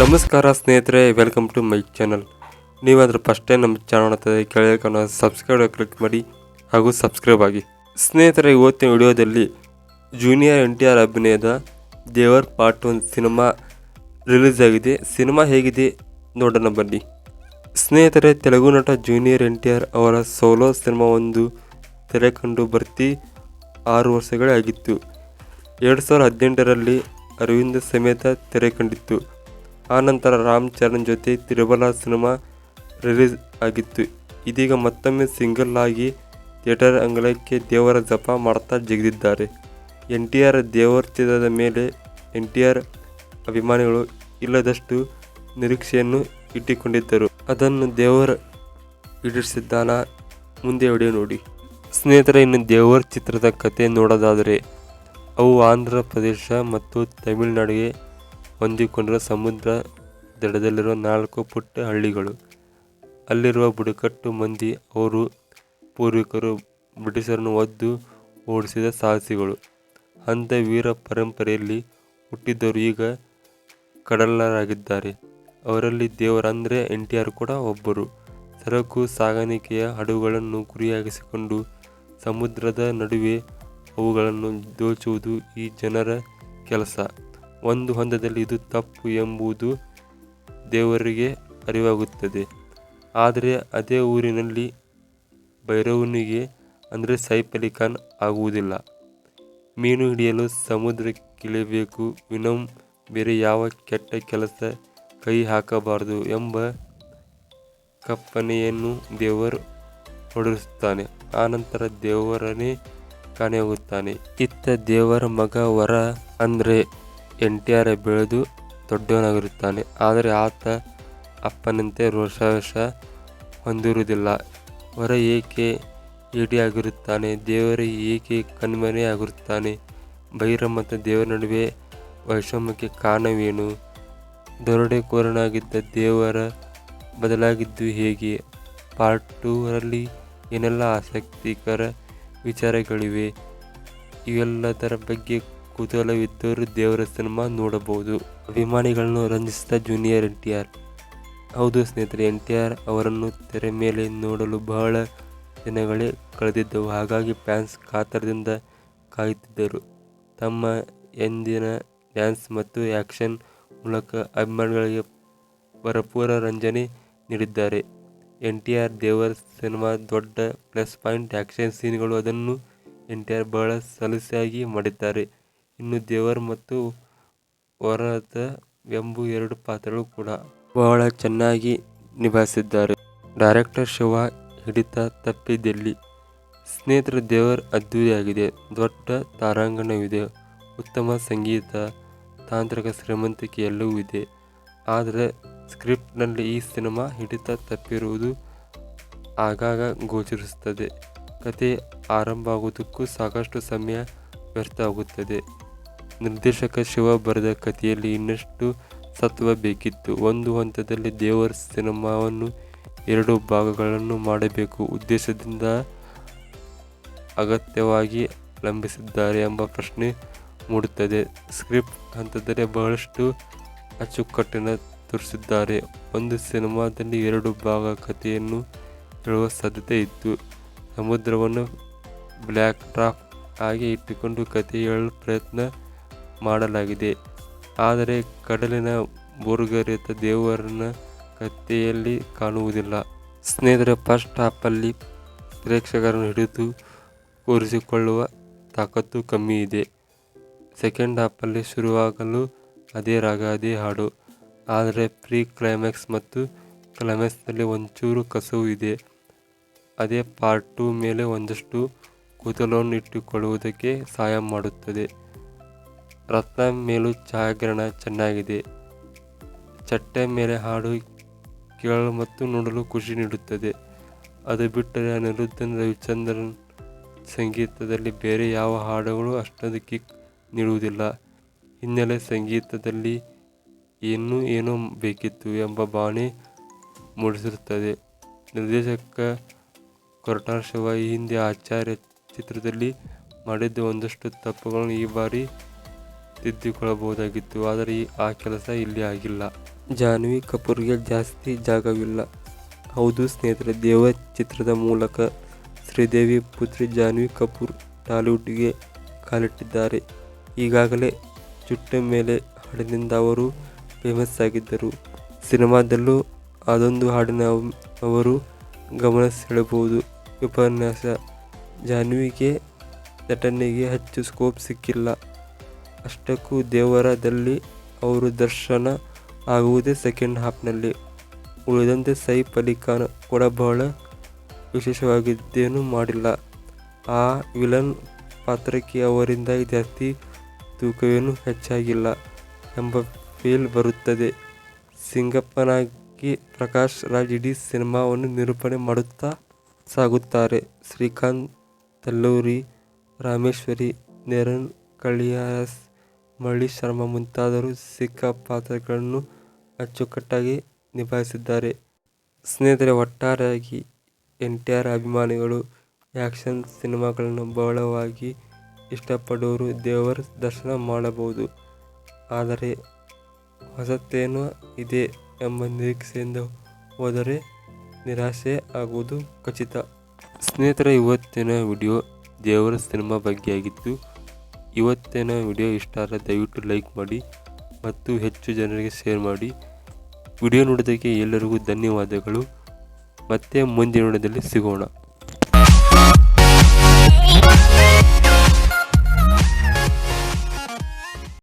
ನಮಸ್ಕಾರ ಸ್ನೇಹಿತರೆ welcome to my channel ನೀವಾದ್ರೆ ಫಸ್ಟ್ ಟೈಮ್ ನಮ್ಮ ಚಾನಲ್ ನೋಡ್ತಾ ಕೆಳಗೆ ಸಬ್ಸ್ಕ್ರೈಬ್ ಕ್ಲಿಕ್ ಮಾಡಿ ಹಾಗೂ ಸಬ್ಸ್ಕ್ರೈಬ್ ಆಗಿ. ಸ್ನೇಹಿತರೆ, ಇವತ್ತಿನ ವಿಡಿಯೋದಲ್ಲಿ ಜೂನಿಯರ್ ಎನ್ ಟಿ ಆರ್ ಅಭಿನಯದ Devara part one cinema release ಆಗಿದೆ. ಸಿನಿಮಾ ಹೇಗಿದೆ ನೋಡೋಣ ಬನ್ನಿ. ಸ್ನೇಹಿತರೆ, ತೆಲುಗು ನಟ ಜೂನಿಯರ್ ಎನ್ ಟಿ ಆರ್ ಅವರ ಸೋಲೋ ಸಿನಿಮಾ ಒಂದು ತೆರೆ ಕಂಡು ಬರ್ತಿ ಆರು ವರ್ಷಗಳೇ ಆಗಿತ್ತು. ಎರಡು ಸಾವಿರದ ಹದಿನೆಂಟರಲ್ಲಿ ಅರವಿಂದ ಸಮೇತ ತೆರೆ ಕಂಡಿತ್ತು ಆನಂತರ ರಾಮ್ ಚರಣ್ ಜೊತೆ ತಿರುಬಲ ಸಿನಿಮಾ ರಿಲೀಸ್ ಆಗಿತ್ತು. ಇದೀಗ ಮತ್ತೊಮ್ಮೆ ಸಿಂಗಲ್ ಆಗಿ ಥಿಯೇಟರ್ ಅಂಗಳಕ್ಕೆ ದೇವರ ಜಪ ಮಾಡ್ತಾ ಜಿಗಿದಿದ್ದಾರೆ. ಎನ್ ಟಿ ಆರ್ ದೇವರ ಚಿತ್ರದ ಮೇಲೆ ಎನ್ ಟಿ ಆರ್ ಅಭಿಮಾನಿಗಳು ಇಲ್ಲದಷ್ಟು ನಿರೀಕ್ಷೆಯನ್ನು ಇಟ್ಟುಕೊಂಡಿದ್ದರು. ಅದನ್ನು ದೇವರ ಈಡೇರಿಸಿದ್ದಾನ ಮುಂದೆ ವಿಡಿಯೋ ನೋಡಿ. ಸ್ನೇಹಿತರೆ, ಇನ್ನು ದೇವರ ಚಿತ್ರದ ಕತೆ ನೋಡೋದಾದರೆ, ಅವು ಆಂಧ್ರ ಪ್ರದೇಶ ಮತ್ತು ತಮಿಳುನಾಡಿಗೆ ಹೊಂದಿಕೊಂಡಿರುವ ಸಮುದ್ರ ದಡದಲ್ಲಿರುವ ನಾಲ್ಕು ಪುಟ್ಟ ಹಳ್ಳಿಗಳು. ಅಲ್ಲಿರುವ ಬುಡಕಟ್ಟು ಮಂದಿ, ಅವರು ಪೂರ್ವಿಕರು, ಬ್ರಿಟಿಷರನ್ನು ಒದ್ದು ಓಡಿಸಿದ ಸಾಹಸಿಗಳು. ಅಂಥ ವೀರ ಪರಂಪರೆಯಲ್ಲಿ ಹುಟ್ಟಿದ್ದವರು ಈಗ ಕಡಲರಾಗಿದ್ದಾರೆ. ಅವರಲ್ಲಿ ದೇವರಂದರೆ ಎನ್ ಟಿ ಆರ್ ಕೂಡ ಒಬ್ಬರು. ಸರಕು ಸಾಗಾಣಿಕೆಯ ಹಡಗುಗಳನ್ನು ಗುರಿಯಾಗಿಸಿಕೊಂಡು ಸಮುದ್ರದ ನಡುವೆ ಅವುಗಳನ್ನು ದೋಚುವುದು ಈ ಜನರ ಕೆಲಸ. ಒಂದು ಹಂತದಲ್ಲಿ ಇದು ತಪ್ಪು ಎಂಬುದು ದೇವರಿಗೆ ಅರಿವಾಗುತ್ತದೆ. ಆದರೆ ಅದೇ ಊರಿನಲ್ಲಿ ಭೈರವನಿಗೆ, ಅಂದರೆ ಸೈಫ್ ಖಾನ್ ಆಗುವುದಿಲ್ಲ. ಮೀನು ಹಿಡಿಯಲು ಸಮುದ್ರಕ್ಕಿಳಿಯಬೇಕು ವಿನಮ್ ಬೇರೆ ಯಾವ ಕೆಟ್ಟ ಕೆಲಸ ಕೈ ಹಾಕಬಾರದು ಎಂಬ ಕಪ್ಪನೆಯನ್ನು ದೇವರು ಹೊರಡಿಸುತ್ತಾನೆ ಆನಂತರ ದೇವರನೇ ಕಾಣೆಯಾಗುತ್ತಾನೆ. ಇತ್ತ ದೇವರ ಮಗ ವರ ಅಂದರೆ ಎನ್ ಟಿ ಆರ್ ಬೆಳೆದು ದೊಡ್ಡವನಾಗಿರುತ್ತಾನೆ. ಆದರೆ ಆತ ಅಪ್ಪನಂತೆ ರೋಷಾವೇಶ ಹೊಂದಿರುವುದಿಲ್ಲ. ಹೊರ ಏಕೆ ಏಡಿಯಾಗಿರುತ್ತಾನೆ ದೇವರ ಏಕೆ ಕಣ್ಮನೆ ಆಗಿರುತ್ತಾನೆ? ಭೈರ ಮತ್ತು ದೇವರ ನಡುವೆ ವೈಷಮ್ಯಕ್ಕೆ ಕಾರಣವೇನು? ದರೋಡೆಕೋರನಾಗಿದ್ದ ದೇವರ ಬದಲಾಗಿದ್ದು ಹೇಗೆ? ಪಾರ್ಟ್ ಟೂರಲ್ಲಿ ಏನೆಲ್ಲ ಆಸಕ್ತಿಕರ ವಿಚಾರಗಳಿವೆ? ಇವೆಲ್ಲದರ ಬಗ್ಗೆ ಕುತೂಹಲವಿದ್ದವರು ದೇವರ ಸಿನಿಮಾ ನೋಡಬಹುದು. ಅಭಿಮಾನಿಗಳನ್ನು ರಂಜಿಸಿದ ಜೂನಿಯರ್ ಎನ್ ಟಿ ಆರ್ ಹೌದು ಸ್ನೇಹಿತರೆ ಎನ್ ಟಿ ಆರ್ ಅವರನ್ನು ತೆರೆ ಮೇಲೆ ನೋಡಲು ಬಹಳ ದಿನಗಳೇ ಕಳೆದಿದ್ದವು. ಹಾಗಾಗಿ ಫ್ಯಾನ್ಸ್ ಕಾತರದಿಂದ ಕಾಯುತ್ತಿದ್ದರು. ತಮ್ಮ ಎಂದಿನ ಡ್ಯಾನ್ಸ್ ಮತ್ತು ಆ್ಯಕ್ಷನ್ ಮೂಲಕ ಅಭಿಮಾನಿಗಳಿಗೆ ಭರಪೂರ ರಂಜನೆ ನೀಡಿದ್ದಾರೆ. N T R Devara cinema ದೊಡ್ಡ ಪ್ಲಸ್ ಪಾಯಿಂಟ್ ಆ್ಯಕ್ಷನ್ ಸೀನ್ಗಳು ಅದನ್ನು ಎನ್ ಟಿ ಆರ್ ಬಹಳ ಸಲಸೆಯಾಗಿ ಮಾಡಿದ್ದಾರೆ. ಇನ್ನು ದೇವರ್ ಮತ್ತು ವರದ ಎಂಬು ಎರಡು ಪಾತ್ರಗಳು ಕೂಡ ಬಹಳ ಚೆನ್ನಾಗಿ ನಿಭಾಯಿಸಿದ್ದಾರೆ. ಡೈರೆಕ್ಟರ್ ಶಿವ ಹಿಡಿತ ತಪ್ಪಿದಲ್ಲಿ ಸ್ನೇಹಿತರ ದೇವರ್ ಅದ್ಭುತವಾಗಿದೆ ದೊಡ್ಡ ತಾರಾಂಗಣವಿದೆ. ಉತ್ತಮ ಸಂಗೀತ, ತಾಂತ್ರಿಕ ಶ್ರೀಮಂತಿಕೆ ಎಲ್ಲವೂ ಇದೆ. ಆದರೆ ಸ್ಕ್ರಿಪ್ಟ್ನಲ್ಲಿ ಈ ಸಿನಿಮಾ ಹಿಡಿತ ತಪ್ಪಿರುವುದು ಆಗಾಗ ಗೋಚರಿಸುತ್ತದೆ. ಆರಂಭ ಆಗುವುದಕ್ಕೂ ಸಾಕಷ್ಟು ಸಮಯ ವ್ಯರ್ಥ ಆಗುತ್ತದೆ ನಿರ್ದೇಶಕ ಶಿವ ಬರೆದ ಕಥೆಯಲ್ಲಿ ಇನ್ನಷ್ಟು ಸತ್ವ ಬೇಕಿತ್ತು. ಒಂದು ಹಂತದಲ್ಲಿ ದೇವರ ಸಿನಿಮಾವನ್ನು, ಎರಡು ಭಾಗಗಳನ್ನು ಮಾಡಬೇಕು. ಉದ್ದೇಶದಿಂದ ಅಗತ್ಯವಾಗಿ ಲಂಬಿಸಿದ್ದಾರೆ ಎಂಬ ಪ್ರಶ್ನೆ ಮೂಡುತ್ತದೆ. ಸ್ಕ್ರಿಪ್ಟ್ ಹಂತದಲ್ಲಿ ಬಹಳಷ್ಟು ಅಚ್ಚುಕಟ್ಟಿನ ತೋರಿಸಿದ್ದಾರೆ. ಒಂದು ಸಿನಿಮಾದಲ್ಲಿ ಎರಡು ಭಾಗ ಕಥೆಯನ್ನು ಹೇಳುವ ಸಾಧ್ಯತೆ ಇತ್ತು. ಸಮುದ್ರವನ್ನು ಬ್ಲ್ಯಾಕ್ ಡ್ರಾಪ್ ಆಗಿ ಇಟ್ಟುಕೊಂಡು ಕಥೆ ಹೇಳಲು ಪ್ರಯತ್ನ ಮಾಡಲಾಗಿದೆ. ಆದರೆ ಕಡಲಿನ ಬೋರ್ಗರೆತ ದೇವರನ್ನ ಕಥೆಯಲ್ಲಿ ಕಾಣುವುದಿಲ್ಲ. ಸ್ನೇಹಿತರ ಫಸ್ಟ್ ಹಾಫಲ್ಲಿ ಪ್ರೇಕ್ಷಕರನ್ನು ಹಿಡಿದು ಕೂರಿಸಿಕೊಳ್ಳುವ ತಾಕತ್ತು ಕಮ್ಮಿ ಇದೆ. ಸೆಕೆಂಡ್ ಹಾಫಲ್ಲಿ ಶುರುವಾಗಲು ಅದೇ ರಾಗ, ಅದೇ ಹಾಡು. ಆದರೆ ಪ್ರೀ ಕ್ಲೈಮ್ಯಾಕ್ಸ್ ಮತ್ತು ಕ್ಲೈಮ್ಯಾಕ್ಸ್ನಲ್ಲಿ ಒಂಚೂರು ಕಸವು ಇದೆ. ಅದೇ ಪಾರ್ಟ್ ಟೂ ಮೇಲೆ ಒಂದಷ್ಟು ಕೂದಲನ್ನು ಇಟ್ಟುಕೊಳ್ಳುವುದಕ್ಕೆ ಸಹಾಯ ಮಾಡುತ್ತದೆ. ರತ್ನ ಮೇಲೂ ಛಾಯಾಗ್ರಹಣ ಚೆನ್ನಾಗಿದೆ. ಚಟ್ಟೆ ಮೇಲೆ ಹಾಡು ಕೇಳಲು ಮತ್ತು ನೋಡಲು ಖುಷಿ ನೀಡುತ್ತದೆ. ಅದು ಬಿಟ್ಟರೆ ಅನಿರುದ್ಧನ್ ರವಿಚಂದ್ರನ್ ಸಂಗೀತದಲ್ಲಿ ಬೇರೆ ಯಾವ ಹಾಡುಗಳು ಅಷ್ಟೊಂದು ಕಿಕ್ ನೀಡುವುದಿಲ್ಲ. ಹಿನ್ನೆಲೆ ಸಂಗೀತದಲ್ಲಿ ಇನ್ನೂ ಏನೋ ಬೇಕಿತ್ತು ಎಂಬ ಭಾವನೆ ಮೂಡಿಸಿರುತ್ತದೆ. ನಿರ್ದೇಶಕ ಕೊರಟಾರ್ ಶಿವ ಈ ಹಿಂದೆ ಆಚಾರ್ಯ ಚಿತ್ರದಲ್ಲಿ ಮಾಡಿದ್ದ ಒಂದಷ್ಟು ತಪ್ಪುಗಳನ್ನು ಈ ಬಾರಿ ತಿದ್ದಿಕೊಳ್ಳಬಹುದಾಗಿತ್ತು, ಆದರೆ ಆ ಕೆಲಸ ಇಲ್ಲಿ ಆಗಿಲ್ಲ. ಜಾನ್ವಿ ಕಪೂರ್ಗೆ ಜಾಸ್ತಿ ಜಾಗವಿಲ್ಲ. ಹೌದು ಸ್ನೇಹಿತರೆ ದೇವ ಚಿತ್ರದ ಮೂಲಕ ಶ್ರೀದೇವಿ ಪುತ್ರಿ ಜಾನ್ವಿ ಕಪೂರ್ ಟಾಲಿವುಡ್ಗೆ ಕಾಲಿಟ್ಟಿದ್ದಾರೆ. ಈಗಾಗಲೇ ಚುಟ್ಟ ಮೇಲೆ ಹಾಡಿನಿಂದ ಅವರು ಫೇಮಸ್ ಆಗಿದ್ದರು. ಸಿನಿಮಾದಲ್ಲೂ ಅದೊಂದು ಹಾಡಿನ ಅವರು ಗಮನ ಸೆಳೆಯಬಹುದು ಉಪನ್ಯಾಸ ಜಾನ್ವಿಗೆ ನಟನೆಗೆ ಹೆಚ್ಚು ಸ್ಕೋಪ್ ಸಿಕ್ಕಿಲ್ಲ. ಅಷ್ಟಕ್ಕೂ ದೇವರದಲ್ಲಿ ಅವರು ದರ್ಶನ ಆಗುವುದೇ ಸೆಕೆಂಡ್ ಹಾಫ್ನಲ್ಲಿ ಉಳಿದಂತೆ ಸೈಫ್ ಅಲಿ ಖಾನ್ ಕೂಡ ಬಹಳ ವಿಶೇಷವಾಗಿದ್ದೇನೂ ಮಾಡಿಲ್ಲ. ಆ ವಿಲನ್ ಪಾತ್ರಕ್ಕೆ ಅವರಿಂದ ಜಾಸ್ತಿ ತೂಕವೇನೂ ಹೆಚ್ಚಾಗಿಲ್ಲ ಎಂಬ ಫೀಲ್ ಬರುತ್ತದೆ. ಸಿಂಗಪ್ಪನಾಗಿ ಪ್ರಕಾಶ್ ರಾಜ್ ಇಡೀ ಸಿನಿಮಾವನ್ನು ನಿರೂಪಣೆ ಮಾಡುತ್ತಾ ಸಾಗುತ್ತಾರೆ. ಶ್ರೀಕಾಂತ್ ತಲ್ಲೂರಿ, ರಾಮೇಶ್ವರಿ, ನೆರನ್ ಕಳಿಯಾಸ್ ಮಳ್ಳಿ ಶರ್ಮ ಮುಂತಾದವರು ಸಿಕ್ಕ ಪಾತ್ರಗಳನ್ನು ಅಚ್ಚುಕಟ್ಟಾಗಿ ನಿಭಾಯಿಸಿದ್ದಾರೆ. ಸ್ನೇಹಿತರೆ, ಒಟ್ಟಾರೆಯಾಗಿ ಎನ್ ಟಿ ಆರ್ ಅಭಿಮಾನಿಗಳು ಆ್ಯಕ್ಷನ್ ಸಿನಿಮಾಗಳನ್ನು ಬಹಳವಾಗಿ ಇಷ್ಟಪಡುವರು ದೇವರ ದರ್ಶನ ಮಾಡಬಹುದು. ಆದರೆ ಹೊಸತೇನೋ ಇದೆ ಎಂಬ ನಿರೀಕ್ಷೆಯಿಂದ ಹೋದರೆ ನಿರಾಸೆ ಆಗುವುದು ಖಚಿತ. ಸ್ನೇಹಿತರೆ, ಇವತ್ತಿನ ವಿಡಿಯೋ ದೇವರ ಸಿನಿಮಾ ಬಗ್ಗೆ ಆಗಿತ್ತು ಇವತ್ತಿನ ವಿಡಿಯೋ ಇಷ್ಟ ಆದರೆ ದಯವಿಟ್ಟು ಲೈಕ್ ಮಾಡಿ ಮತ್ತು ಹೆಚ್ಚು ಜನರಿಗೆ ಶೇರ್ ಮಾಡಿ. ವಿಡಿಯೋ ನೋಡೋದಕ್ಕೆ ಎಲ್ಲರಿಗೂ ಧನ್ಯವಾದಗಳು. ಮತ್ತೆ ಮುಂದಿನ ವಿಡಿಯೋದಲ್ಲಿ ಸಿಗೋಣ.